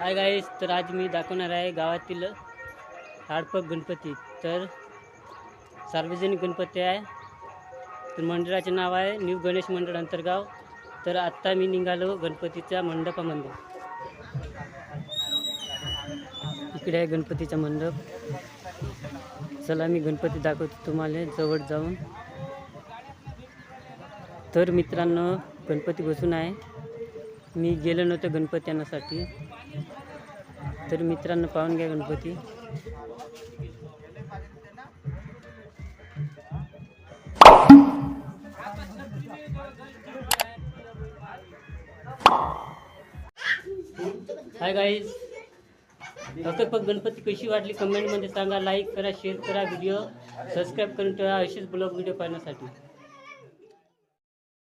Hi guys तर आज मी दाखवणार आहे गावातील हाडपक गणपती. तर सार्वजनिक गणपती आहे. तर मंडळाचे नाव आहे न्यू गणेश मंडळ अंतर्गाव. तर आत्ता मी निघालो गणपतीच्या मंडपामध्ये. इकडे आहे गणपतीचा मंडप. चला मी गणपती दाखवतो तुम्हाला. जवळ जाऊन. तर मित्रांनो गणपती बसून आहे. मी गेलो नव्हतं गणपती आणण्यासाठी. तर मित्रांनो पाहून घ्या गणपती. हाय गाईज फक्त गणपती कशी वाटली कमेंटमध्ये सांगा. लाईक करा शेअर करा व्हिडिओ सबस्क्राईब करून ठेवा. असेच ब्लॉग व्हिडिओ पाहण्यासाठी.